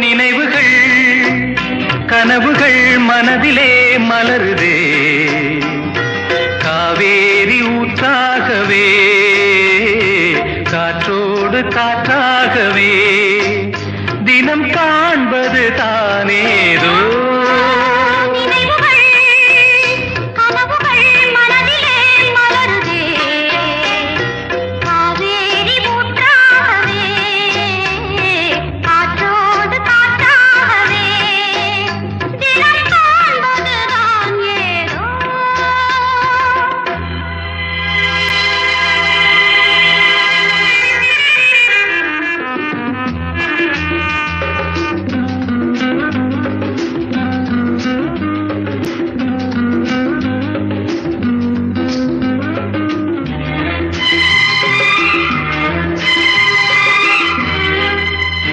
நினைவுகள் கனவுகள் மனதிலே மலருதே. காவேரி ஊற்றாகவே காற்றோடு காற்றாகவே.